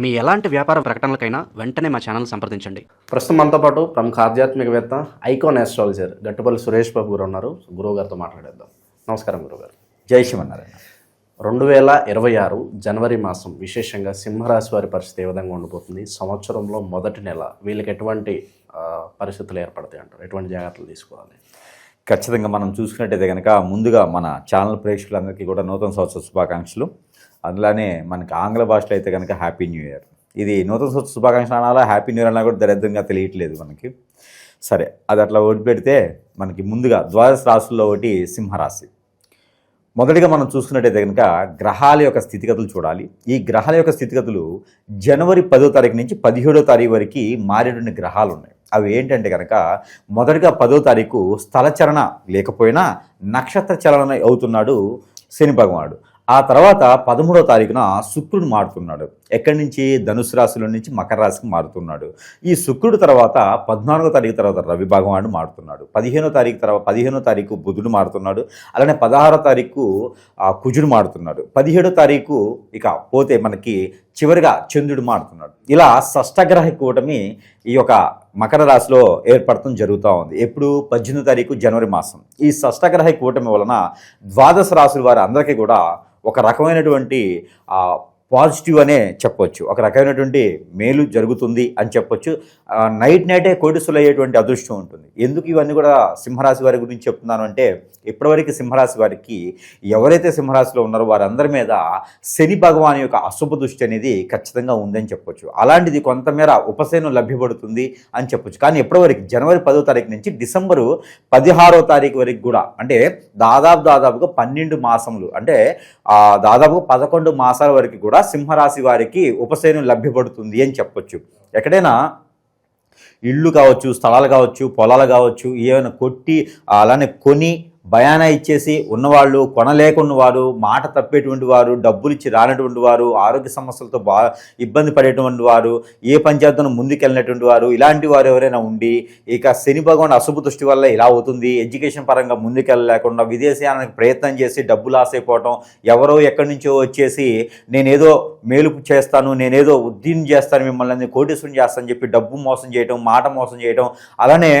మీ ఎలాంటి వ్యాపార ప్రకటనలకైనా వెంటనే మా ఛానల్ సంప్రదించండి. ప్రస్తుతం మనతో పాటు ప్రముఖ ఆధ్యాత్మికవేత్త ఐకాన్ ఆస్ట్రాలజర్ గట్టుపల్లి సురేష్ బాబు గారు ఉన్నారు. గురువు గారితో మాట్లాడేద్దాం. నమస్కారం గురుగారు జై శ్రీమన్నారాయణ. రెండు వేల ఇరవై ఆరు జనవరి మాసం విశేషంగా సింహరాశి వారి పరిస్థితి ఏ విధంగా ఉండిపోతుంది? సంవత్సరంలో మొదటి నెల వీళ్ళకి ఎటువంటి పరిస్థితులు ఏర్పడతాయి అంటారు? ఎటువంటి జాగ్రత్తలు తీసుకోవాలి? ఖచ్చితంగా మనం చూసుకున్నట్టయితే కనుక ముందుగా మన ఛానల్ ప్రేక్షకులందరికీ కూడా నూతన సంవత్సర శుభాకాంక్షలు. అందులోనే మనకి ఆంగ్ల భాషలో అయితే కనుక హ్యాపీ న్యూ ఇయర్. ఇది నూతన సంవత్సర శుభాకాంక్షలు అనాలా హ్యాపీ న్యూ ఇయర్ అన్నా కూడా దరిద్రంగా తెలియట్లేదు మనకి. సరే అది అట్లా ఓటు పెడితే మనకి ముందుగా ద్వాదశ రాశుల్లో ఒకటి సింహరాశి. మొదటిగా మనం చూసుకున్నట్టయితే కనుక గ్రహాల యొక్క స్థితిగతులు చూడాలి. ఈ గ్రహాల యొక్క స్థితిగతులు జనవరి పదో తారీఖు నుంచి పదిహేడో తారీఖు వరకు మారేటువంటి గ్రహాలు ఉన్నాయి. అవి ఏంటంటే కనుక మొదటిగా పదో తారీఖు స్థలచరణ లేకపోయినా నక్షత్ర చలన అవుతున్నాడు శని భగవానుడు. ఆ తర్వాత పదమూడో తారీఖున శుక్రుడు మారుతున్నాడు. ఎక్కడి నుంచి? ధనుసు రాశిలో నుంచి మకర రాశికి మారుతున్నాడు. ఈ శుక్రుడు తర్వాత పద్నాలుగో తారీఖు తర్వాత రవి భగవానుడు మారుతున్నాడు. పదిహేనో తారీఖు తర్వాత పదిహేనో తారీఖు బుధుడు మారుతున్నాడు. అలానే పదహారో తారీఖు ఆ, కుజుడు మారుతున్నాడు. పదిహేడో తారీఖు ఇక పోతే మనకి చివరిగా చంద్రుడు మారుతున్నాడు. ఇలా షష్టగ్రహ కూటమి ఈ యొక్క మకర రాశిలో ఏర్పడటం జరుగుతూ ఉంది. ఎప్పుడు? పద్దెనిమిది తారీఖు జనవరి మాసం. ఈ షష్టగ్రహ కూటమి వలన ద్వాదశ రాశుల వారి అందరికీ కూడా ఒక రకమైనటువంటి పాజిటివ్ అనే చెప్పొచ్చు. ఒక రకమైనటువంటి మేలు జరుగుతుంది అని చెప్పొచ్చు. నైట్ నైటే కోటిసులు అయ్యేటువంటి అదృష్టం ఉంటుంది. ఎందుకు ఇవన్నీ కూడా సింహరాశి వారి గురించి చెప్తున్నాను అంటే ఇప్పటివరకు సింహరాశి వారికి ఎవరైతే సింహరాశిలో ఉన్నారో వారందరి మీద శని భగవాన్ యొక్క అశుభ దృష్టి అనేది ఖచ్చితంగా ఉందని చెప్పొచ్చు. అలాంటిది కొంతమేర ఉపశమనం లభ్యపడుతుంది అని చెప్పొచ్చు. కానీ ఇప్పటివరకు జనవరి పదో తారీఖు నుంచి డిసెంబరు పదిహారో తారీఖు వరకు కూడా అంటే దాదాపు దాదాపుగా పన్నెండు మాసములు అంటే దాదాపుగా పదకొండు మాసాల వరకు కూడా సింహరాశి వారికి ఉపశమనం లభ్యపడుతుంది అని చెప్పొచ్చు. ఎక్కడైనా ఇళ్ళు కావచ్చు స్థలాలు కావచ్చు పొలాలు కావచ్చు ఏమైనా కొట్టి అలానే కొని భయాన ఇచ్చేసి ఉన్నవాళ్ళు కొనలేకున్న వారు మాట తప్పేటువంటి వారు డబ్బులు ఇచ్చి రానటువంటి వారు ఆరోగ్య సమస్యలతో బా ఇబ్బంది పడేటువంటి వారు ఏ పంచాయతీను ముందుకెళ్ళినటువంటి వారు ఇలాంటి వారు ఎవరైనా ఉండి ఇక శని భగవాన్ అశుభ దృష్టి వల్ల ఇలా అవుతుంది ఎడ్యుకేషన్ పరంగా ముందుకెళ్ళలేకుండా విదేశీయానికి ప్రయత్నం చేసి డబ్బు లాస్ అయిపోవటం ఎవరో ఎక్కడి నుంచో వచ్చేసి నేనేదో మేలుపు చేస్తాను నేనేదో ఉద్దీన్ చేస్తాను మిమ్మల్ని కోటీశ్వరం చేస్తానని చెప్పి డబ్బు మోసం చేయటం మాట మోసం చేయటం అలానే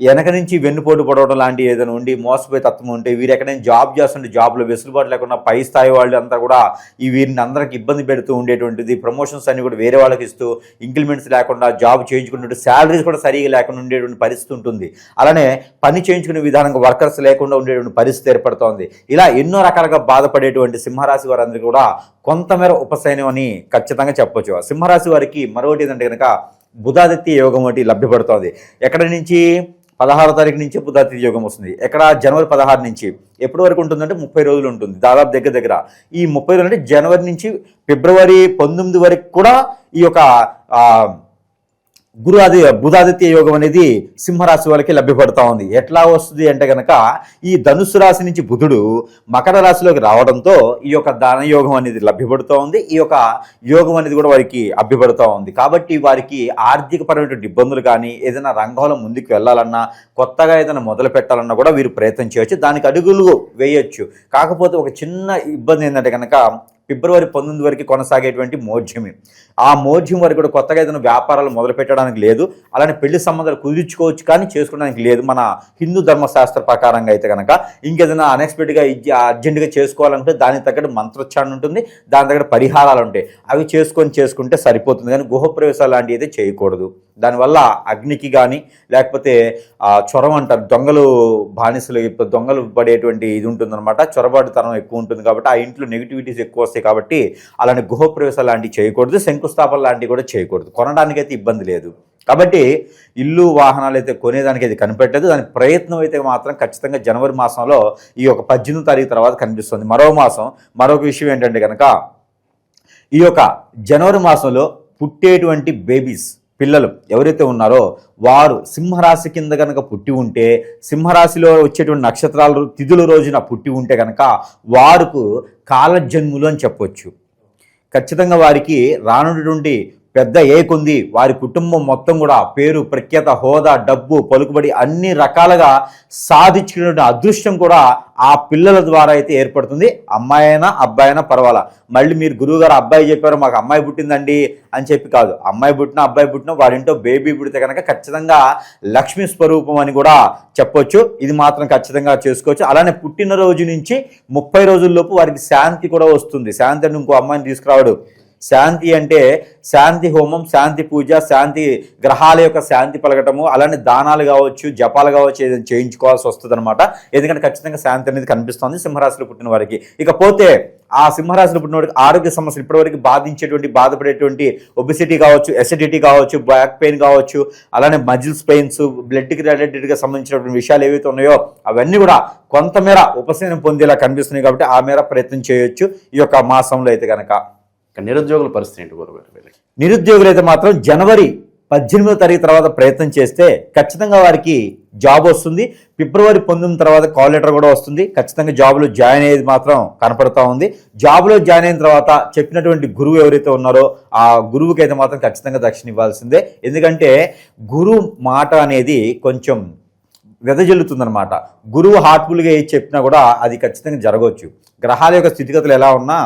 వెనక నుంచి వెన్నుపోటు పడవడం లాంటి ఏదైనా ఉండి మోసపోయే తత్వం ఉంటే వీరు ఎక్కడైనా జాబ్ చేస్తుంటే జాబ్లో వెసులుబాటు లేకుండా పై స్థాయి వాళ్ళు అంతా కూడా ఈ వీరిని అందరికి ఇబ్బంది పెడుతూ ఉండేటువంటిది. ప్రమోషన్స్ అన్ని కూడా వేరే వాళ్ళకి ఇస్తూ ఇంక్రిమెంట్స్ లేకుండా జాబ్ చేయించుకున్నట్టు శాలరీస్ కూడా సరిగా లేకుండా ఉండేటువంటి పరిస్థితి ఉంటుంది. అలానే పని చేయించుకునే విధానంగా వర్కర్స్ లేకుండా ఉండేటువంటి పరిస్థితి ఏర్పడుతోంది. ఇలా ఎన్నో రకాలుగా బాధపడేటువంటి సింహరాశి వారందరికీ కూడా కొంతమేర ఉపశయనం అని ఖచ్చితంగా చెప్పొచ్చు. సింహరాశి వారికి మరొకటి ఏంటంటే కనుక బుధాదిత్య యోగం ఒకటి లభ్యపడుతోంది. ఎక్కడి నుంచి? పదహారో తారీఖు నుంచి బుధాదిత్య యోగం వస్తుంది. ఎక్కడ? జనవరి పదహారు నుంచి. ఎప్పటి వరకు ఉంటుందంటే ముప్పై రోజులు ఉంటుంది. దాదాపు దగ్గర దగ్గర. ఈ ముప్పై రోజులు అంటే జనవరి నుంచి ఫిబ్రవరి పంతొమ్మిది వరకు కూడా ఈ యొక్క ఆ, గురు ఆది బుధాదిత్య యోగం అనేది సింహరాశి వాళ్ళకి లభ్యపడుతూ ఉంది. ఎట్లా వస్తుంది అంటే కనుక ఈ ధనుసు రాశి నుంచి బుధుడు మకర రాశిలోకి రావడంతో ఈ యొక్క దాన యోగం అనేది లభ్యపడుతూ ఉంది. ఈ యొక్క యోగం అనేది కూడా వారికి అభ్యపడుతూ ఉంది. కాబట్టి వారికి ఆర్థికపరమైనటువంటి ఇబ్బందులు కానీ ఏదైనా రంగంలో ముందుకు వెళ్ళాలన్నా కొత్తగా ఏదైనా మొదలు పెట్టాలన్నా కూడా వీరు ప్రయత్నం చేయొచ్చు. దానికి అడుగులు వేయొచ్చు. కాకపోతే ఒక చిన్న ఇబ్బంది ఏంటంటే కనుక ఫిబ్రవరి పంతొమ్మిది వరకు కొనసాగేటువంటి మోధ్యమే. ఆ మోధ్యం వరకు కూడా కొత్తగా ఏదైనా వ్యాపారాలు మొదలు పెట్టడానికి లేదు. అలానే పెళ్ళి సంబంధాలు కుదుర్చుకోవచ్చు కానీ చేసుకోవడానికి లేదు. మన హిందూ ధర్మశాస్త్ర ప్రకారంగా అయితే కనుక ఇంకేదైనా అన్ఎక్స్పెక్టెడ్గా అర్జెంటుగా చేసుకోవాలంటే దానికి తగ్గట్టు మంత్రోచ్చారణ ఉంటుంది. దాని తగ్గట్టు పరిహారాలు ఉంటాయి. అవి చేసుకొని చేసుకుంటే సరిపోతుంది. కానీ గృహప్రవేశాలు లాంటివి అయితే చేయకూడదు. దానివల్ల అగ్నికి కానీ లేకపోతే చొరవ అంటారు దొంగలు బానిసలు ఇప్పుడు దొంగలు పడేటువంటి ఇది ఉంటుందన్నమాట. చొరబాటుతనం ఎక్కువ ఉంటుంది కాబట్టి ఆ ఇంట్లో నెగిటివిటీస్ ఎక్కువ వస్తాయి కాబట్టి అలానే గృహప్రవేశాలు లాంటివి చేయకూడదు శంకుస్థాపన లాంటివి కూడా చేయకూడదు. కొనడానికైతే ఇబ్బంది లేదు. కాబట్టి ఇల్లు వాహనాలు అయితే కొనేదానికి అయితే కనిపెట్టదు. దాని ప్రయత్నం అయితే మాత్రం ఖచ్చితంగా జనవరి మాసంలో ఈ యొక్క పద్దెనిమిది తారీఖు తర్వాత కనిపిస్తుంది. మరో మాసం మరొక విషయం ఏంటంటే కనుక ఈ యొక్క జనవరి మాసంలో పుట్టేటువంటి బేబీస్ పిల్లలు ఎవరైతే ఉన్నారో వారు సింహరాశి కింద కనుక పుట్టి ఉంటే సింహరాశిలో వచ్చేటువంటి నక్షత్రాలు తిథుల రోజున పుట్టి ఉంటే కనుక వారుకు కాలజన్ములు అని చెప్పొచ్చు. ఖచ్చితంగా వారికి రానున్నటువంటి పెద్ద ఏకుంది వారి కుటుంబం మొత్తం కూడా పేరు ప్రఖ్యాత హోదా డబ్బు పలుకుబడి అన్ని రకాలుగా సాధించుకునే అదృష్టం కూడా ఆ పిల్లల ద్వారా అయితే ఏర్పడుతుంది. అమ్మాయి అయినా అబ్బాయి అయినా పర్వాలా. మళ్ళీ మీరు గురువుగారు అబ్బాయి చెప్పారు మాకు అమ్మాయి పుట్టిందండి అని చెప్పి కాదు. అమ్మాయి పుట్టినా అబ్బాయి పుట్టినా వాడింటో బేబీ పుడితే కనుక ఖచ్చితంగా లక్ష్మీ స్వరూపం అని కూడా చెప్పొచ్చు. ఇది మాత్రం ఖచ్చితంగా చేసుకోవచ్చు. అలానే పుట్టినరోజు నుంచి ముప్పై రోజుల్లోపు వారికి శాంతి కూడా వస్తుంది. శాంతి అని ఇంకో అమ్మాయిని తీసుకురావడు. శాంతి అంటే శాంతి హోమం శాంతి పూజ శాంతి గ్రహాల యొక్క శాంతి పలకటము అలానే దానాలు కావచ్చు జపాలు కావచ్చు ఏదైనా చేయించుకోవాల్సి వస్తుంది అనమాట ఎందుకంటే ఖచ్చితంగా శాంతి అనేది కనిపిస్తుంది సింహరాశిలో పుట్టిన వారికి. ఇకపోతే ఆ సింహరాశిలో పుట్టిన వారికి ఆరోగ్య సమస్యలు ఇప్పటివరకు బాధించేటువంటి బాధపడేటువంటి ఒబిసిటీ కావచ్చు ఎసిడిటీ కావచ్చు బ్యాక్ పెయిన్ కావచ్చు అలానే మజిల్స్ పెయిన్స్ బ్లడ్కి రిలేటెడ్గా సంబంధించినటువంటి విషయాలు ఏవైతే ఉన్నాయో అవన్నీ కూడా కొంతమేర ఉపశమనం పొందేలా కనిపిస్తున్నాయి కాబట్టి ఆ మేర ప్రయత్నం చేయొచ్చు ఈ యొక్క మాసంలో అయితే కనుక ఇక నిరుద్యోగుల పరిస్థితి ఏంటి గురుగారు వీళ్ళకి? నిరుద్యోగులైతే మాత్రం జనవరి పద్దెనిమిదో తారీఖు తర్వాత ప్రయత్నం చేస్తే ఖచ్చితంగా వారికి జాబ్ వస్తుంది. ఫిబ్రవరి పంతొమ్మిది తర్వాత కాల్ లెటర్ కూడా వస్తుంది. ఖచ్చితంగా జాబ్లో జాయిన్ అయ్యేది మాత్రం కనపడతా ఉంది. జాబ్లో జాయిన్ అయిన తర్వాత చెప్పినటువంటి గురువు ఎవరైతే ఉన్నారో ఆ గురువుకైతే మాత్రం ఖచ్చితంగా దక్షిణ ఇవ్వాల్సిందే. ఎందుకంటే గురువు మాట అనేది కొంచెం వెదజల్లుతుందనమాట గురువు హార్ట్ఫుల్గా ఏది చెప్పినా కూడా అది ఖచ్చితంగా జరగవచ్చు. గ్రహాల యొక్క స్థితిగతులు ఎలా ఉన్నా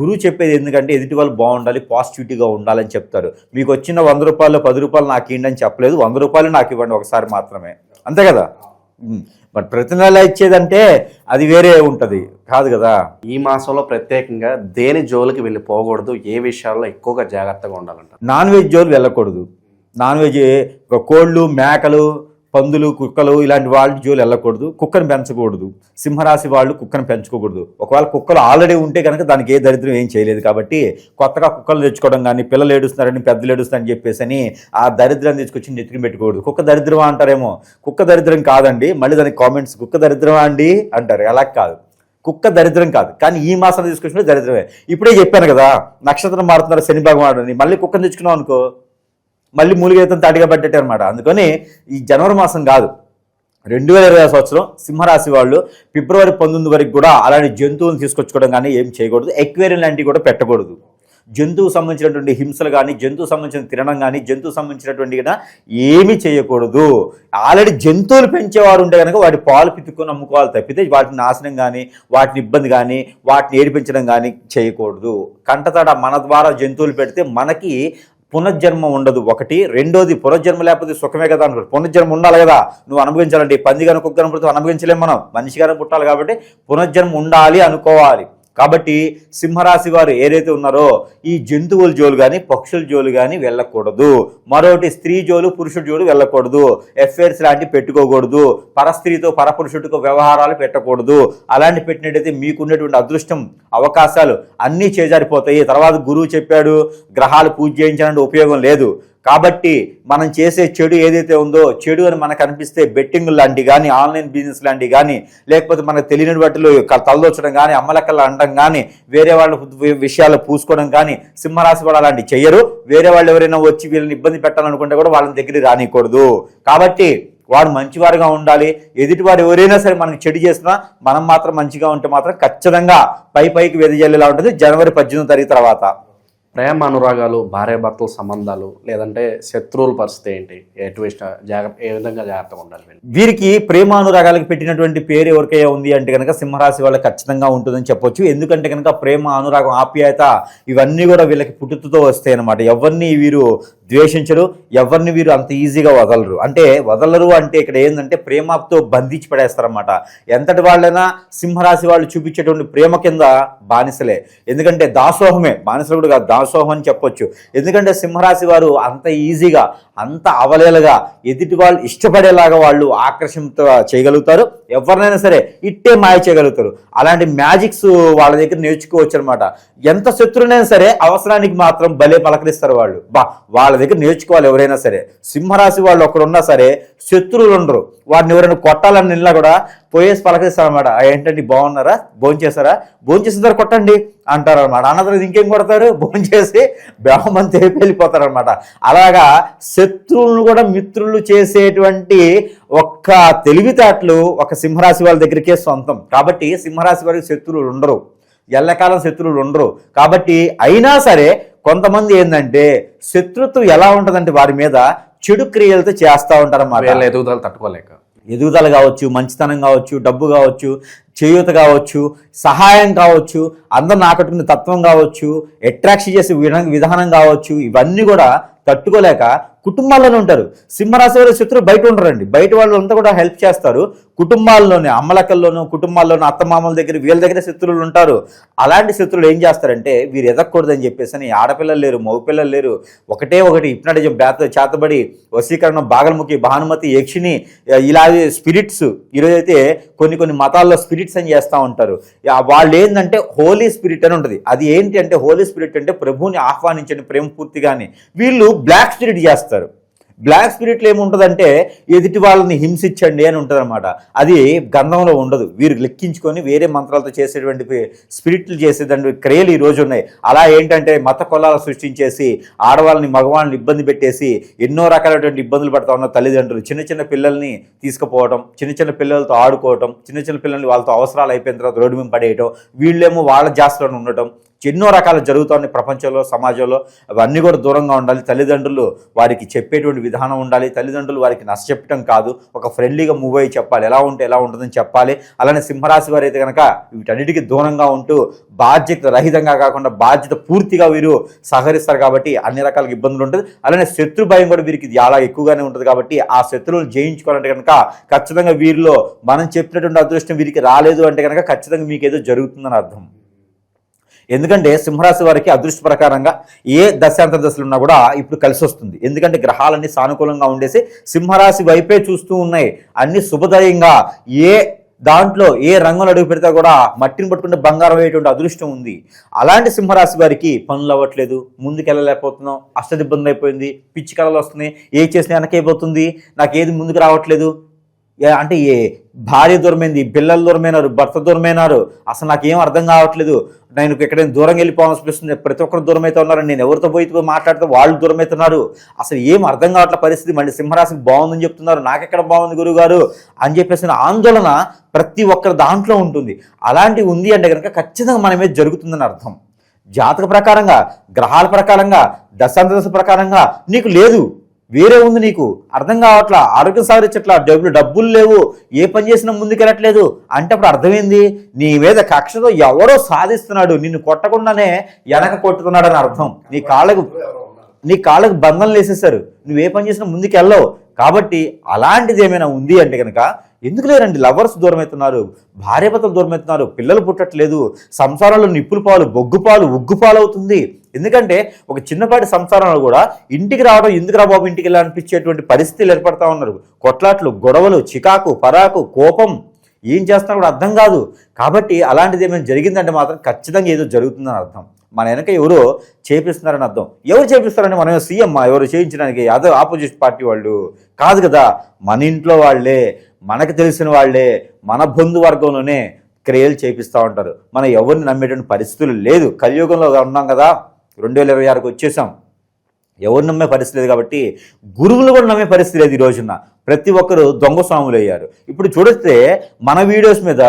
గురువు చెప్పేది ఎందుకంటే ఎదుటి వాళ్ళు బాగుండాలి పాజిటివిటీగా ఉండాలని చెప్తారు. మీకు వచ్చిన వంద రూపాయలు పది రూపాయలు నాకు ఇవ్వండి అని చెప్పలేదు. వంద రూపాయలు నాకు ఇవ్వండి ఒకసారి మాత్రమే. అంతే కదా. బట్ ప్రతి నెల ఇచ్చేదంటే అది వేరే ఉంటుంది. కాదు కదా? ఈ మాసంలో ప్రత్యేకంగా దేని జోలికి వెళ్ళి పోకూడదు ఏ విషయాల్లో ఎక్కువగా జాగ్రత్తగా ఉండాలంట నాన్ వెజ్ జోలు వెళ్ళకూడదు. నాన్ వెజ్ ఒక కోళ్ళు మేకలు పందులు కుక్కలు ఇలాంటి వాళ్ళు జోలు వెళ్ళకూడదు. కుక్కను పెంచకూడదు. సింహరాశి వాళ్ళు కుక్కను పెంచుకోకూడదు. ఒకవేళ కుక్కలు ఆల్రెడీ ఉంటే కనుక దానికి ఏ దరిద్రం ఏం చేయలేదు కాబట్టి కొత్తగా కుక్కలు తెచ్చుకోవడం కానీ పిల్లలు ఏడుస్తున్నారని పెద్దలు ఏడుస్తున్నారని చెప్పేసి అని ఆ దరిద్రం తీసుకొచ్చి నెత్తికి పెట్టుకోకూడదు. కుక్క దరిద్రమా అంటారేమో? కుక్క దరిద్రం కాదండి. మళ్ళీ దానికి కామెంట్స్ కుక్క దరిద్రమా అండి? అంటారు. అలా కాదు. కుక్క దరిద్రం కాదు. కానీ ఈ మాసం తీసుకొచ్చిన దరిద్రమే. ఇప్పుడే చెప్పాను కదా నక్షత్రం మారుతున్నారు శని భగవానుడు అని మళ్ళీ కుక్కను తెచ్చుకున్నాం అనుకో. మళ్ళీ మూలిగేతం తాటిగా పట్టేటారు అనమాట అందుకని ఈ జనవరి మాసం కాదు రెండు వేల ఇరవై సంవత్సరం సింహరాశి వాళ్ళు ఫిబ్రవరి పంతొమ్మిది వరకు కూడా అలాంటి జంతువులను తీసుకొచ్చుకోవడం కానీ ఏం చేయకూడదు. ఎక్వేరియం లాంటివి కూడా పెట్టకూడదు. జంతువు సంబంధించినటువంటి హింసలు కానీ జంతువు సంబంధించిన తినడం కానీ జంతువు సంబంధించినటువంటి కూడా ఏమీ చేయకూడదు. ఆల్రెడీ జంతువులు పెంచేవారు ఉంటే కనుక వాటి పాలు పితుక్కొని అమ్ముకోవాలి తప్పితే వాటిని నాశనం కానీ వాటిని ఇబ్బంది కానీ వాటిని ఏడిపించడం కానీ చేయకూడదు. కంటతడ మన ద్వారా జంతువులు పెడితే మనకి పునర్జన్మ ఉండదు. ఒకటి. రెండోది పునర్జన్మ లేకపోతే సుఖమే కదా అనుకో పునర్జన్మ ఉండాలి కదా. నువ్వు అనుభవించాలంటే పంది కనుక కుక్క కనుక అనుభవించలేము మనం. మనిషి కనుక పుట్టాలి కాబట్టి పునర్జన్మ ఉండాలి అనుకోవాలి. కాబట్టి సింహరాశి వారు ఏదైతే ఉన్నారో ఈ జంతువుల జోలు కానీ పక్షుల జోలు కానీ వెళ్ళకూడదు. మరొకటి స్త్రీ జోలు పురుషుడి జోలు వెళ్ళకూడదు. ఎఫ్ఐఆర్స్ లాంటివి పెట్టుకోకూడదు. పరస్త్రీతో పరపురుషుడితో వ్యవహారాలు పెట్టకూడదు. అలాంటి పెట్టినట్టయితే మీకున్నటువంటి అదృష్టం అవకాశాలు అన్నీ చేజారిపోతాయి. తర్వాత గురువు చెప్పాడు గ్రహాలు పూజ చేయించాలంటే ఉపయోగం లేదు. కాబట్టి మనం చేసే చెడు ఏదైతే ఉందో చెడు అని మనకు అనిపిస్తే బెట్టింగ్ లాంటివి కానీ ఆన్లైన్ బిజినెస్ లాంటివి కానీ లేకపోతే మనకు తెలియని వాటిలో తలదోచడం కానీ అమ్మలక్కలు అనడం కానీ వేరే వాళ్ళ విషయాలు పూసుకోవడం కానీ సింహరాశి వాళ్ళు అలాంటివి చెయ్యరు. వేరే వాళ్ళు ఎవరైనా వచ్చి వీళ్ళని ఇబ్బంది పెట్టాలనుకుంటే కూడా వాళ్ళని దగ్గరికి రానికూడదు. కాబట్టి వాడు మంచివారుగా ఉండాలి. ఎదుటివారు ఎవరైనా సరే మనకి చెడు చేసినా మనం మాత్రం మంచిగా ఉంటే మాత్రం ఖచ్చితంగా పై పైకి వెదజల్లేలా ఉంటుంది. జనవరి పద్దెనిమిది తారీఖు తర్వాత. ప్రేమ అనురాగాలు భార్యాభర్తల సంబంధాలు లేదంటే శత్రువుల పరిస్థితి ఏంటి? ఎటువంటి జాగ్రత్త ఏ విధంగా జాగ్రత్తగా ఉండాలి వీరికి వీరికి ప్రేమానురాగాలకు పెట్టినటువంటి పేరు ఎవరికైనా ఉంది అంటే కనుక సింహరాశి వాళ్ళకి ఖచ్చితంగా ఉంటుందని చెప్పొచ్చు. ఎందుకంటే కనుక ప్రేమ అనురాగం ఆప్యాయత ఇవన్నీ కూడా వీళ్ళకి పుట్టుతో వస్తాయి అనమాట ఎవరిని వీరు ద్వేషించరు ఎవరిని వీరు అంత ఈజీగా వదలరు. అంటే వదలరు అంటే ఇక్కడ ఏంటంటే ప్రేమతో బంధించి పడేస్తారన్నమాట. ఎంతటి వాళ్ళైనా సింహరాశి వాళ్ళు చూపించేటువంటి ప్రేమ కింద బానిసలే. ఎందుకంటే దాసోహమే బానిసలు కూడా కాదు దాసోహం అని చెప్పొచ్చు. ఎందుకంటే సింహరాశి వారు అంత ఈజీగా అంత అవలేలుగా ఎదుటి వాళ్ళు ఇష్టపడేలాగా వాళ్ళు ఆకర్షింత చేయగలుగుతారు. ఎవరినైనా సరే ఇట్టే మాయ చేయగలుగుతారు. అలాంటి మ్యాజిక్స్ వాళ్ళ దగ్గర నేర్చుకోవచ్చు అనమాట ఎంత శత్రునైనా సరే అవసరానికి మాత్రం భలే పలకరిస్తారు వాళ్ళు. బా వాళ్ళ దగ్గర నేర్చుకోవాలి ఎవరైనా సరే. సింహరాశి వాళ్ళు ఒకరు సరే శత్రువులు ఉండరు. వారిని ఎవరైనా కొట్టాలని నిన్నా కూడా పోయేసి పలకరిస్తారు అనమాట ఏంటంటే బాగున్నారా? భోంచేశారా? భోంచేసిన తర్వాత కొట్టండి. అంటారు అనమాట అన్న ఇంకేం కొడతారు భోంచేసి బ్రహ్మంతో వెళ్ళిపోతారు అనమాట అలాగా శత్రువులను కూడా మిత్రులు చేసేటువంటి ఒక్క తెలివితేటలు ఒక సింహరాశి వాళ్ళ దగ్గరికే సొంతం. కాబట్టి సింహరాశి వారికి శత్రువులు ఉండరు. ఎల్లకాలం శత్రువులు ఉండరు. కాబట్టి అయినా సరే కొంతమంది ఏంటంటే శత్రుత్వం ఎలా ఉంటుందంటే వారి మీద చెడు క్రియలతో చేస్తూ ఉంటారు వీళ్ళ ఎదుగుదల తట్టుకోలేక. ఎదుగుదల కావచ్చు మంచితనం కావచ్చు డబ్బు కావచ్చు చేయూత కావచ్చు సహాయం కావచ్చు అందరిని ఆకట్టుకునే తత్వం కావచ్చు అట్రాక్షన్ చేసే విధానం కావచ్చు ఇవన్నీ కూడా తట్టుకోలేక కుటుంబాల్లోనే ఉంటారు. సింహరాశి వారి శత్రువు బయట ఉంటారండి బయట వాళ్ళు అంతా కూడా హెల్ప్ చేస్తారు. కుటుంబాల్లోనే అమ్మలక్కల్లోనూ కుటుంబాల్లోనూ అత్తమామల దగ్గర వీళ్ళ దగ్గర శత్రువులు ఉంటారు. అలాంటి శత్రువులు ఏం చేస్తారంటే వీరు ఎదగకూడదని చెప్పేసి అని ఆడపిల్లలు లేరు మగపిల్లలు లేరు. ఒకటే ఒకటి ఇప్పినట్టు బేత చేతబడి వశీకరణ బాగలముఖి భానుమతి యక్షిణి ఇలా స్పిరిట్స్ ఈరోజైతే కొన్ని కొన్ని మతాల్లో స్పిరిట్స్ అని చేస్తూ ఉంటారు. వాళ్ళు ఏంటంటే హోలీ స్పిరిట్ అని ఉంటుంది. అది ఏంటి అంటే హోలీ స్పిరిట్ అంటే ప్రభువుని ఆహ్వానించండి ప్రేమ పూర్తిగాని. వీళ్ళు బ్లాక్ స్పిరిట్ చేస్తారు. బ్లాక్ స్పిరిట్లో ఏముంటుందంటే ఎదుటి వాళ్ళని హింసించండి అని ఉంటుందన్నమాట. అది గంధంలో ఉండదు. వీరు లెక్కించుకొని వేరే మంత్రాలతో చేసేటువంటి స్పిరిట్లు చేసేటువంటి క్రియలు ఈ ఉన్నాయి. అలా ఏంటంటే మత కులాలు సృష్టించేసి ఆడవాళ్ళని మగవాళ్ళని ఇబ్బంది పెట్టేసి ఎన్నో రకాలైనటువంటి ఇబ్బందులు పడతా ఉన్న తల్లిదండ్రులు చిన్న చిన్న పిల్లల్ని తీసుకుపోవడం చిన్న చిన్న పిల్లలతో ఆడుకోవటం చిన్న చిన్న పిల్లల్ని వాళ్ళతో అవసరాలు అయిపోయిన తర్వాత రోడ్డు మీద పడేయటం వీళ్ళేమో వాళ్ళ జాస్తిలో ఉండటం ఎన్నో రకాలు జరుగుతున్నాయి ప్రపంచంలో సమాజంలో. అవన్నీ కూడా దూరంగా ఉండాలి. తల్లిదండ్రులు వారికి చెప్పేటువంటి విధానం ఉండాలి. తల్లిదండ్రులు వారికి నష్ట చెప్పడం కాదు. ఒక ఫ్రెండ్లీగా మూవ్ అయ్యి చెప్పాలి. ఎలా ఉంటే ఎలా ఉంటుందని చెప్పాలి. అలానే సింహరాశి వారు అయితే కనుక వీటన్నిటికీ దూరంగా ఉంటూ బాధ్యత రహితంగా కాకుండా బాధ్యత పూర్తిగా వీరు సహకరిస్తారు కాబట్టి అన్ని రకాల ఇబ్బందులు ఉంటుంది. అలానే శత్రు భయం కూడా వీరికి చాలా ఎక్కువగానే ఉంటుంది కాబట్టి ఆ శత్రువులు జయించుకోవాలంటే కనుక ఖచ్చితంగా వీరిలో మనం చెప్పినటువంటి అదృష్టం వీరికి రాలేదు అంటే కనుక ఖచ్చితంగా మీకు ఏదో జరుగుతుందని అర్థం. ఎందుకంటే సింహరాశి వారికి అదృష్ట ప్రకారంగా ఏ దశాంతర దశలు ఉన్నా కూడా ఇప్పుడు కలిసి వస్తుంది. ఎందుకంటే గ్రహాలన్నీ సానుకూలంగా ఉండేసి సింహరాశి వైపే చూస్తూ ఉన్నాయి. అన్ని శుభదయంగా ఏ దాంట్లో ఏ రంగులు అడుగు పెడితే కూడా మట్టిని పట్టుకుంటే బంగారం అయ్యేటువంటి అదృష్టం ఉంది. అలాంటి సింహరాశి వారికి పనులు అవ్వట్లేదు. ముందుకెళ్ళలేకపోతున్నాం అష్టదిబ్బంది అయిపోయింది. పిచ్చి కళలు వస్తున్నాయి. ఏ చేసినా వెనకైపోతుంది నాకు ఏది ముందుకు రావట్లేదు. అంటే ఏ భార్య దూరమైంది పిల్లలు దూరమైనారు భర్త దూరమైనారు అసలు నాకు అర్థం కావట్లేదు. నేను ఎక్కడైనా దూరం వెళ్ళిపోవాల్సి ప్రతి ఒక్కరు దూరం అయితే ఉన్నారు నేను ఎవరితో పోయి మాట్లాడితే వాళ్ళు దూరం అవుతున్నారు అసలు ఏం అర్థం కావట్లే పరిస్థితి మళ్ళీ సింహరాశికి బాగుందని చెప్తున్నారు నాకెక్కడ బాగుంది గురువు గారు అని చెప్పేసి ఆందోళన ప్రతి ఒక్కరి దాంట్లో ఉంటుంది. అలాంటివి ఉంది అంటే కనుక ఖచ్చితంగా మనమే జరుగుతుందని అర్థం. జాతక ప్రకారంగా గ్రహాల ప్రకారంగా దశాంత దశ ప్రకారంగా నీకు లేదు. వేరే ఉంది నీకు. అర్థం కావట్లా? ఆరోగ్యం సాధించట్లా? డబ్బులు డబ్బులు లేవు. ఏ పని చేసినా ముందుకెళ్ళట్లేదు. అంటే అప్పుడు అర్థమైంది నీ మీద కక్షతో ఎవరో సాధిస్తున్నాడు. నిన్ను కొట్టకుండానే వెనక కొట్టుతున్నాడని అర్థం. నీ కాళ్ళకు నీ కాళ్ళకు బంధం వేసేసారు నువ్వు ఏ పని చేసినా ముందుకెళ్ళవు. కాబట్టి అలాంటిది ఏమైనా ఉంది అంటే కనుక ఎందుకు లేరండి? లవర్స్ దూరం అవుతున్నారు భార్యాభర్తలు దూరం అవుతున్నారు పిల్లలు పుట్టట్లేదు సంసారంలో నిప్పులు పాలు బొగ్గు పాలు ఉగ్గు పాలు అవుతుంది ఎందుకంటే ఒక చిన్నపాటి సంసారంలో కూడా ఇంటికి రావడం ఎందుకు రా బాబు ఇంటికి వెళ్ళి అనిపించేటువంటి పరిస్థితులు ఏర్పడతా ఉన్నారు. కొట్లాట్లు గొడవలు చికాకు పరాకు కోపం ఏం చేస్తున్నా కూడా అర్థం కాదు. కాబట్టి అలాంటిది ఏమైనా జరిగిందంటే మాత్రం ఖచ్చితంగా ఏదో జరుగుతుందని అర్థం. మన వెనక ఎవరో చేపిస్తున్నారని అర్థం. ఎవరు చేపిస్తారని మనం సీఎం ఎవరు చేయించడానికి? అదే ఆపోజిట్ పార్టీ వాళ్ళు. కాదు కదా మన ఇంట్లో వాళ్ళే. మనకు తెలిసిన వాళ్ళే మన బంధువర్గంలోనే క్రియలు చేపిస్తూ ఉంటారు. మనం ఎవరిని నమ్మేటువంటి పరిస్థితులు లేదు. కలియుగంలో ఉన్నాం కదా రెండు వేల ఇరవై ఆరుకు వచ్చేసాం. ఎవరు నమ్మే పరిస్థితి లేదు కాబట్టి గురువులు కూడా నమ్మే పరిస్థితి లేదు ఈ రోజున. ప్రతి ఒక్కరు దొంగ స్వాములు అయ్యారు ఇప్పుడు చూడితే మన వీడియోస్ మీద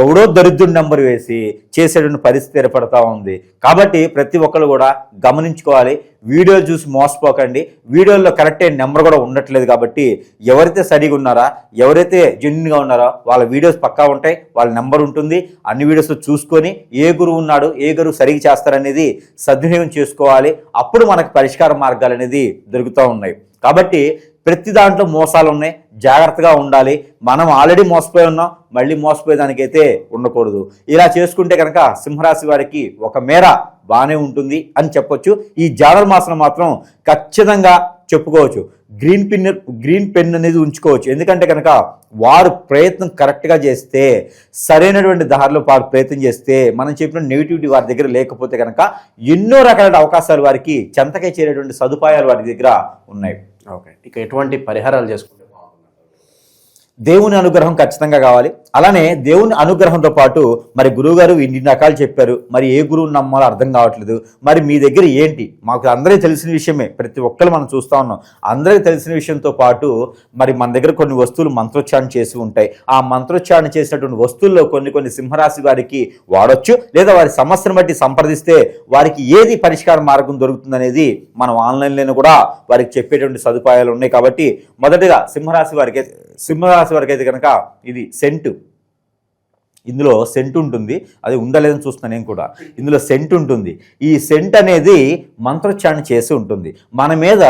ఎవడో దరిద్రుడి నెంబర్ వేసి చేసేటువంటి పరిస్థితి ఏర్పడతా ఉంది. కాబట్టి ప్రతి ఒక్కరు కూడా గమనించుకోవాలి. వీడియో చూసి మోసపోకండి. వీడియోలో కరెక్ట్ అయిన నెంబర్ కూడా ఉండట్లేదు కాబట్టి ఎవరైతే సరిగా ఉన్నారా ఎవరైతే జెన్యున్గా ఉన్నారో వాళ్ళ వీడియోస్ పక్కా ఉంటాయి. వాళ్ళ నెంబర్ ఉంటుంది. అన్ని వీడియోస్ చూసుకొని ఏ గురువు ఉన్నాడు ఏ గురువు సరిగా చేస్తారనేది సద్వినియోగం చేసుకోవాలి. అప్పుడు మనకు పరిష్కార మార్గాలు అనేది దొరుకుతూ ఉన్నాయి. కాబట్టి ప్రతి దాంట్లో మోసాలు ఉన్నాయి. జాగ్రత్తగా ఉండాలి. మనం ఆల్రెడీ మోసపోయి ఉన్నాం. మళ్ళీ మోసపోయేదానికైతే ఉండకూడదు. ఇలా చేసుకుంటే కనుక సింహరాశి వారికి ఒక మేర బాగానే ఉంటుంది అని చెప్పొచ్చు. ఈ జానర్ మాసం మాత్రం ఖచ్చితంగా చెప్పుకోవచ్చు. గ్రీన్ పిన్ గ్రీన్ పెన్ అనేది ఉంచుకోవచ్చు. ఎందుకంటే కనుక వారు ప్రయత్నం కరెక్ట్గా చేస్తే సరైనటువంటి దారిలో వారు ప్రయత్నం చేస్తే మనం చెప్పిన నెగిటివిటీ వారి దగ్గర లేకపోతే కనుక ఎన్నో రకాల అవకాశాలు వారికి చెంతకై చేరేటువంటి సదుపాయాలు వారి దగ్గర ఉన్నాయి. ఓకే. ఇక ఎటువంటి పరిహారాలు చేసుకుంటారు దేవుని అనుగ్రహం ఖచ్చితంగా కావాలి. అలానే దేవుని అనుగ్రహంతో పాటు మరి గురువుగారు ఇన్ని రకాలు చెప్పారు. మరి ఏ గురువుని నమ్మాలో అర్థం కావట్లేదు. మరి మీ దగ్గర ఏంటి? మాకు అందరికీ తెలిసిన విషయమే. ప్రతి ఒక్కరు మనం చూస్తూ ఉన్నాం. అందరికీ తెలిసిన విషయంతో పాటు మరి మన దగ్గర కొన్ని వస్తువులు మంత్రోచ్చారణ చేసి ఉంటాయి. ఆ మంత్రోచ్చారణ చేసినటువంటి వస్తువుల్లో కొన్ని కొన్ని సింహరాశి వారికి వాడొచ్చు. లేదా వారి సమస్యను బట్టి సంప్రదిస్తే వారికి ఏది పరిష్కార మార్గం దొరుకుతుందనేది మనం ఆన్లైన్లోనే కూడా వారికి చెప్పేటువంటి సదుపాయాలు ఉన్నాయి. కాబట్టి మొదటగా సింహరాశి వారికి సింహరాశి వరకు అయితే కనుక ఇది సెంటు. ఇందులో సెంట్ ఉంటుంది. అది ఉండలేదని చూస్తున్నాను నేను కూడా. ఇందులో సెంట్ ఉంటుంది. ఈ సెంట్ అనేది మంత్రోచ్చారణ చేసి ఉంటుంది. మన మీద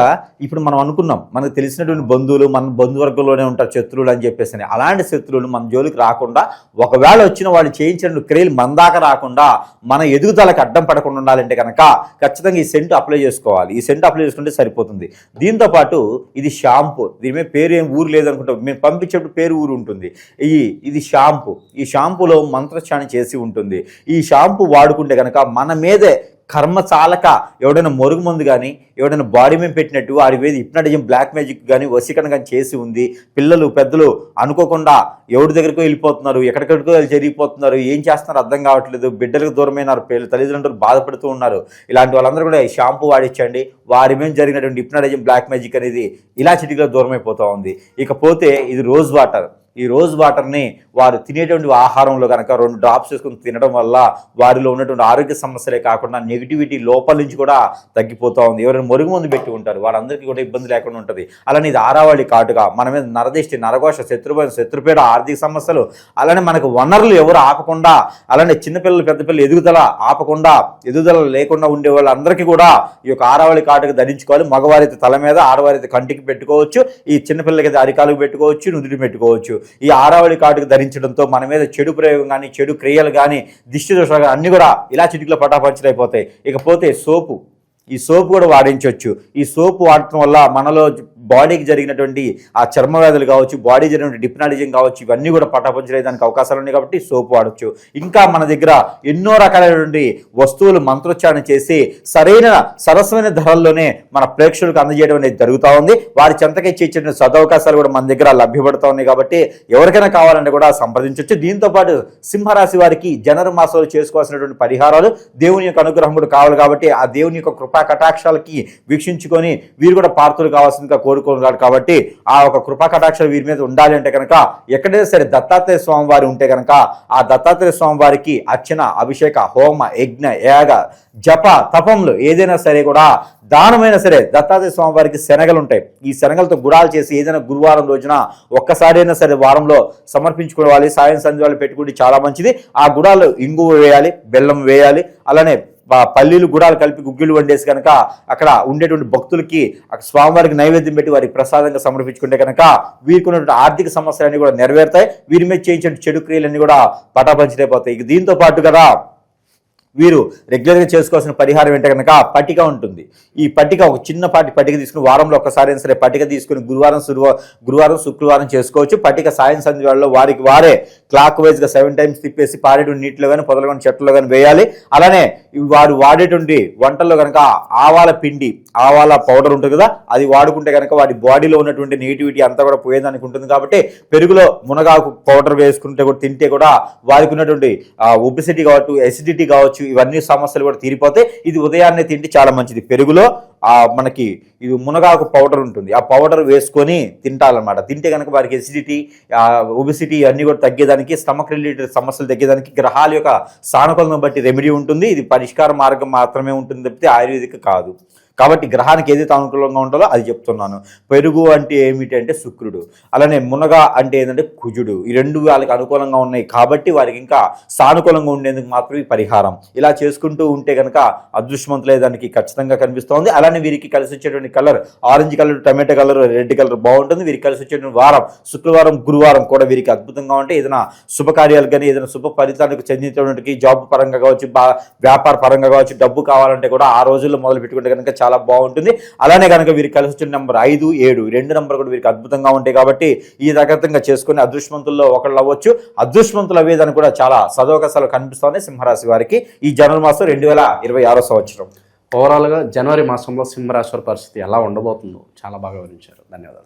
ఇప్పుడు మనం అనుకున్నాం మనకు తెలిసినటువంటి బంధువులు మన బంధువర్గంలోనే ఉంటారు శత్రువులు అని చెప్పేసి అలాంటి శత్రువులు మన జోలికి రాకుండా ఒకవేళ వచ్చిన వాళ్ళు చేయించిన క్రియలు మన దాకా రాకుండా మన ఎదుగుదలకు అడ్డం పడకుండా ఉండాలంటే కనుక ఖచ్చితంగా ఈ సెంట్ అప్లై చేసుకోవాలి. ఈ సెంట్ అప్లై చేసుకుంటే సరిపోతుంది. దీంతో పాటు ఇది షాంపూ. దీని మీద పేరు ఏం ఊరు లేదనుకుంటాం. మేము పంపించేప్పుడు పేరు ఊరు ఉంటుంది. ఈ ఇది షాంపూ. ఈ షాంపూలో మంత్రచాణి చేసి ఉంటుంది. ఈ షాంపూ వాడుకుంటే కనుక మన మీదే కర్మ చాలక ఎవడైనా మొరుగు మందు కానీ ఎవడైనా బాడీ మీద పెట్టినట్టు వాడి మీద హిప్నటిజం బ్లాక్ మ్యాజిక్ కానీ వసీకరణ కానీ చేసి ఉంది. పిల్లలు పెద్దలు అనుకోకుండా ఎవరి దగ్గరకు వెళ్ళిపోతున్నారు ఎక్కడికెక్కడికో జరిగిపోతున్నారు ఏం చేస్తున్నారు అర్థం కావట్లేదు బిడ్డలకు దూరమైనారు పిల్లలు తల్లిదండ్రులు బాధపడుతూ ఉన్నారు. ఇలాంటి వాళ్ళందరూ కూడా షాంపూ వాడించండి వారి మీద జరిగినటువంటి హిప్నటిజం బ్లాక్ మ్యాజిక్ అనేది ఇలా చిటికలో దూరమైపోతూ ఉంది. ఇకపోతే ఇది రోజ్ వాటర్. ఈ రోజ్ వాటర్ని వారు తినేటువంటి ఆహారంలో కనుక రెండు డ్రాప్స్ వేసుకుని తినడం వల్ల వారిలో ఉన్నటువంటి ఆరోగ్య సమస్యలే కాకుండా నెగిటివిటీ లోపల నుంచి కూడా తగ్గిపోతూ ఉంది. ఎవరైనా మురుగు మందు పెట్టి ఉంటారు వారందరికీ కూడా ఇబ్బంది లేకుండా ఉంటుంది. అలానే ఇది ఆరావళి కాటుగా మన మీద నరదిష్టి నరఘోష శత్రుభయం శత్రుపేట ఆర్థిక సమస్యలు అలానే మనకు వనరులు ఎవరు ఆపకుండా అలానే చిన్నపిల్లలు పెద్ద పిల్లలు ఎదుగుదల ఆపకుండా ఎదుగుదల లేకుండా ఉండే వాళ్ళందరికీ కూడా ఈ యొక్క ఆరావళి కాటుగా ధరించుకోవాలి. మగవారైతే తల మీద ఆడవారైతే కంటికి పెట్టుకోవచ్చు. ఈ చిన్నపిల్లలకి అరికాలకు పెట్టుకోవచ్చు నుదుటి పెట్టుకోవచ్చు. ఈ ఆరావళి కాటుకు ధరించడంతో మన మీద చెడు ప్రయోగం కానీ చెడు క్రియలు కానీ దిష్టి దోషాలు కానీ అన్నీ కూడా ఇలా చిటికలో పటాపంచలైపోతాయి. ఇకపోతే సోపు. ఈ సోపు కూడా వాడించవచ్చు ఈ సోపు వాడటం వల్ల మనలో బాడీకి జరిగినటువంటి ఆ చర్మ వ్యాధులు కావచ్చు బాడీ జరిగినటువంటి డిప్నాలిజం కావచ్చు ఇవన్నీ కూడా పటాపంచలేదానికి అవకాశాలు ఉన్నాయి కాబట్టి సోపు వాడచ్చు. ఇంకా మన దగ్గర ఎన్నో రకాలైనటువంటి వస్తువులు మంత్రోచ్చారణ చేసి సరైన సరసమైన ధరల్లోనే మన ప్రేక్షకులకు అందజేయడం అనేది జరుగుతూ ఉంది. వారి చెంతకి ఇచ్చేటువంటి సదవకాశాలు కూడా మన దగ్గర లభ్యపడుతూ ఉన్నాయి కాబట్టి ఎవరికైనా కావాలంటే కూడా సంప్రదించవచ్చు దీంతో పాటు సింహరాశి వారికి జనవరి మాసంలో చేసుకోవాల్సినటువంటి పరిహారాలు దేవుని యొక్క అనుగ్రహం కూడా కావాలి కాబట్టి ఆ దేవుని యొక్క కృపా కటాక్షాలకి వీక్షించుకొని వీరు కూడా పాత్రలు కావాల్సిందిగా కోరుకున్నాడు కాబట్టి ఆ ఒక కృపా కటాక్షాలు వీరి మీద ఉండాలి అంటే కనుక ఎక్కడైనా సరే దత్తాత్రేయ స్వామి వారు ఉంటే కనుక ఆ దత్తాత్రేయ స్వామి వారికి అర్చన అభిషేక హోమ యజ్ఞ యాగ జప తపంలు ఏదైనా సరే కూడా దానమైనా సరే దత్తాత్రేయ స్వామి వారికి శనగలు ఉంటాయి. ఈ శనగలతో గుడాలు చేసి ఏదైనా గురువారం రోజున ఒక్కసారైనా సరే వారంలో సమర్పించుకోవాలి సాయం సంధ్య వాళ్ళు పెట్టుకుంటే చాలా మంచిది. ఆ గుడాలు ఇంగువ వేయాలి బెల్లం వేయాలి అలానే పల్లీలు గుడాలు కలిపి గుగ్గిళ్ళు వండేసి కనుక అక్కడ ఉండేటువంటి భక్తులకి స్వామివారికి నైవేద్యం పెట్టి వారికి ప్రసాదంగా సమర్పించుకుంటే కనుక వీరికి ఉన్నటువంటి ఆర్థిక సమస్యలన్నీ కూడా నెరవేరుతాయి. వీరి మీద చేయించిన చెడు క్రియలన్నీ కూడా పటాపంచలైపోతాయి. ఇక దీంతో పాటు కదా వీరు రెగ్యులర్గా చేసుకోవాల్సిన పరిహారం ఏంటంటే కనుక పట్టిక ఉంటుంది. ఈ పట్టిక ఒక చిన్నపాటి పట్టిక తీసుకుని వారంలో ఒక్కసారి అయినా సరే పట్టిక తీసుకుని గురువారం గురువారం శుక్రవారం చేసుకోవచ్చు. పట్టిక సాయం సంధ్య వారికి వారే క్లాక్ వైజ్గా సెవెన్ టైమ్స్ తిప్పేసి పారేటువంటి నీటిలో కానీ పొదలు కానీ చెట్లలో కానీ వేయాలి. అలానే వాడు వారు వాడేటువంటి వంటల్లో కనుక ఆవాల పిండి ఆవాల పౌడర్ ఉంటుంది కదా అది వాడుకుంటే కనుక వాడి బాడీలో ఉన్నటువంటి నెగిటివిటీ అంతా కూడా పోయేదానికి ఉంటుంది కాబట్టి పెరుగులో మునగాకు పౌడర్ వేసుకుంటే కూడా తింటే కూడా వారికి ఉన్నటువంటి ఒబిసిటీ కావచ్చు ఎసిడిటీ కావచ్చు ఇవన్నీ సమస్యలు కూడా తీరిపోతాయి. ఇది ఉదయాన్నే తింటే చాలా మంచిది. పెరుగులో మనకి ఇది మునగాకు పౌడర్ ఉంటుంది. ఆ పౌడర్ వేసుకొని తింటాలన్నమాట. తింటే కనుక వారికి ఎసిడిటీ ఒబిసిటీ అన్నీ కూడా తగ్గేదానికి స్టమక్ రిలేటెడ్ సమస్యలు తగ్గేదానికి గ్రహాల యొక్క సానుకూలం బట్టి రెమెడీ ఉంటుంది. ఇది పరిష్కార మార్గం మాత్రమే ఉంటుంది తప్పితే ఆయుర్వేదిక కాదు. కాబట్టి గ్రహానికి ఏదైతే అనుకూలంగా ఉంటుందో అది చెప్తున్నాను. పెరుగు అంటే ఏమిటి అంటే శుక్రుడు. అలానే మునగ అంటే ఏంటంటే కుజుడు. ఈ రెండు వాళ్ళకి అనుకూలంగా ఉన్నాయి. కాబట్టి వారికి ఇంకా సానుకూలంగా ఉండేందుకు మాత్రమే పరిహారం. ఇలా చేసుకుంటూ ఉంటే కనుక అదృష్టవంతులే దానికి ఖచ్చితంగా కనిపిస్తోంది. అలానే వీరికి కలిసి వచ్చేటువంటి colour orange colour tomato colour red colour బాగుంటుంది. వీరికి కలిసి వచ్చేటువంటి వారం శుక్రవారం గురువారం కూడా వీరికి అద్భుతంగా ఉంటే ఏదైనా శుభకార్యాలు కానీ ఏదైనా శుభ ఫలితానికి చెందినటువంటి జాబ్ పరంగా కావచ్చు వ్యాపార పరంగా కావచ్చు డబ్బు కావాలంటే కూడా ఆ రోజుల్లో మొదలు పెట్టుకుంటే కనుక చాలా బాగుంటుంది. అలానే కనుక వీరికి కలిసి వచ్చిన నెంబర్ ఐదు ఏడు రెండు నెంబర్ కూడా వీరికి అద్భుతంగా ఉంటాయి కాబట్టి ఈ రకంగా చేసుకుని అదృష్టవంతుల్లో ఒకళ్ళు అవ్వచ్చు. అదృష్టవంతులు అవ్వేదని కూడా చాలా సదవకాశాలు కనిపిస్తూనే సింహరాశి వారికి. ఈ జనవరి మాసం రెండు వేల ఇరవై ఆరో సంవత్సరం. ఓవరాల్గా జనవరి మాసంలో సింహరాశి పరిస్థితి ఎలా ఉండబోతుందో చాలా బాగా వివరించారు. ధన్యవాదాలు.